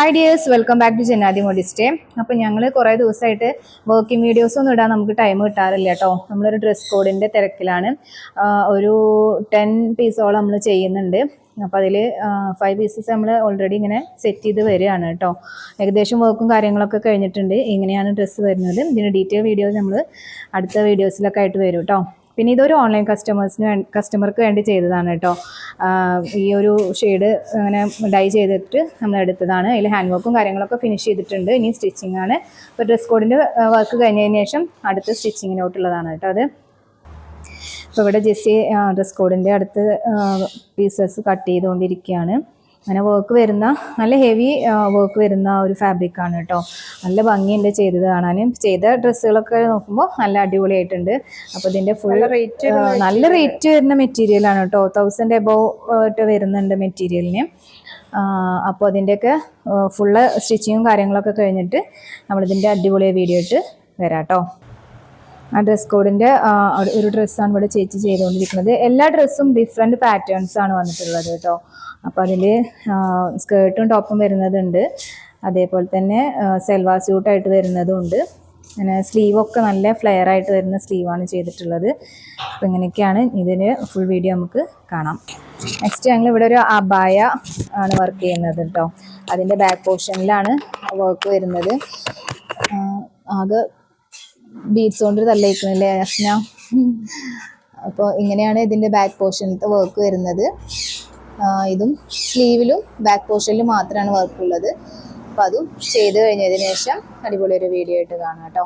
Hi dears welcome back to ജനാദി മോഡിസ്റ്റേ അപ്പോൾ ഞങ്ങൾ കുറേ ദിവസമായിട്ട് വർക്കിംഗ് വീഡിയോസ് ഒന്നും ഇടാൻ നമുക്ക് ടൈം കിട്ടാറില്ല കേട്ടോ നമ്മളൊരു ഡ്രസ് കോഡിന്റെ തിരക്കിലാണ്. ഒരു ടെൻ പീസോളം നമ്മൾ ചെയ്യുന്നുണ്ട്. അപ്പോൾ അതിൽ ഫൈവ് പീസസ് നമ്മൾ ഓൾറെഡി ഇങ്ങനെ സെറ്റ് ചെയ്ത് വരികയാണ് കേട്ടോ ഏകദേശം വർക്കും കാര്യങ്ങളൊക്കെ കഴിഞ്ഞിട്ടുണ്ട്. ഇങ്ങനെയാണ് ഡ്രസ്സ് വരുന്നത്. ഇതിന്റെ ഡീറ്റെയിൽ വീഡിയോസ് നമ്മൾ അടുത്ത വീഡിയോസിലൊക്കെ ആയിട്ട് വരും കേട്ടോ പിന്നെ ഇതൊരു ഓൺലൈൻ കസ്റ്റമേഴ്സിന് കസ്റ്റമർക്ക് വേണ്ടി ചെയ്തതാണ് കേട്ടോ. ഈ ഒരു ഷെയ്ഡ് അങ്ങനെ ഡൈ ചെയ്തിട്ട് നമ്മൾ എടുത്തതാണ്. അതിൽ ഹാൻഡ് വർക്കും കാര്യങ്ങളൊക്കെ ഫിനിഷ് ചെയ്തിട്ടുണ്ട്. ഇനി സ്റ്റിച്ചിങ് ആണ്. ഇപ്പോൾ ഡ്രസ് കോഡിന്റെ വർക്ക് കഴിഞ്ഞതിന് ശേഷം അടുത്ത സ്റ്റിച്ചിങ്ങിനോട്ടുള്ളതാണ് കേട്ടോ അത്. അപ്പോൾ ഇവിടെ ജെസ്സി ഡ്രസ് കോഡിന്റെ അടുത്ത് പീസസ് കട്ട് ചെയ്തുകൊണ്ടിരിക്കുകയാണ്. അങ്ങനെ വർക്ക് വരുന്ന നല്ല ഹെവി വർക്ക് വരുന്ന ഒരു ഫാബ്രിക്കാണ് കേട്ടോ നല്ല ഭംഗിയുണ്ട് ചെയ്തത് കാണാനും ചെയ്ത ഡ്രസ്സുകളൊക്കെ നോക്കുമ്പോൾ നല്ല അടിപൊളിയായിട്ടുണ്ട്. അപ്പോൾ ഇതിന്റെ ഫുൾ റേറ്റ് നല്ല റേറ്റ് വരുന്ന മെറ്റീരിയലാണ് കേട്ടോ തൗസൻഡ് എബോവ് ആയിട്ട് വരുന്നുണ്ട് മെറ്റീരിയലിന് അപ്പോൾ അതിന്റെയൊക്കെ ഫുള്ള് സ്റ്റിച്ചിങ്ങും കാര്യങ്ങളൊക്കെ കഴിഞ്ഞിട്ട് നമ്മളിതിന്റെ അടിപൊളിയ വീഡിയോ ഇട്ട് വരാം കേട്ടോ ആ ഡ്രസ് കോഡിന്റെ ഒരു ഡ്രസ്സാണ് ഇവിടെ ചേച്ചി ചെയ്തുകൊണ്ടിരിക്കുന്നത്. എല്ലാ ഡ്രസ്സും ഡിഫറെന്റ് പാറ്റേൺസ് ആണ് വന്നിട്ടുള്ളത് കേട്ടോ. അപ്പോൾ അതിൽ സ്കേർട്ടും ടോപ്പും വരുന്നതുണ്ട്. അതേപോലെ തന്നെ സെൽവാ സ്യൂട്ടായിട്ട് വരുന്നതുണ്ട്. അങ്ങനെ സ്ലീവൊക്കെ നല്ല ഫ്ലെയർ ആയിട്ട് വരുന്ന സ്ലീവാണ് ചെയ്തിട്ടുള്ളത്. അപ്പോൾ ഇങ്ങനെയൊക്കെയാണ് ഇതിന് ഫുൾ വീഡിയോ നമുക്ക് കാണാം. നെക്സ്റ്റ് ഞങ്ങൾ ഇവിടെ ഒരു അബായ ആണ് വർക്ക് ചെയ്യുന്നത് കേട്ടോ. അതിന്റെ ബാക്ക് പോർഷനിലാണ് വർക്ക് വരുന്നത്. ആകെ ബീഡ്സ് കൊണ്ട് അല്ലേ അസ്ന അപ്പോൾ ഇങ്ങനെയാണ് ഇതിന്റെ ബാക്ക് പോർഷനിലത്തെ വർക്ക് വരുന്നത്. ഇതും സ്ലീവിലും ബാക്ക് പോർഷനിലും മാത്രമാണ് വർക്ക് ഉള്ളത്. അപ്പോൾ അതും ചെയ്ത് കഴിഞ്ഞതിന് ശേഷം അടിപൊളി ഒരു വീഡിയോ ആയിട്ട് കാണാം കേട്ടോ.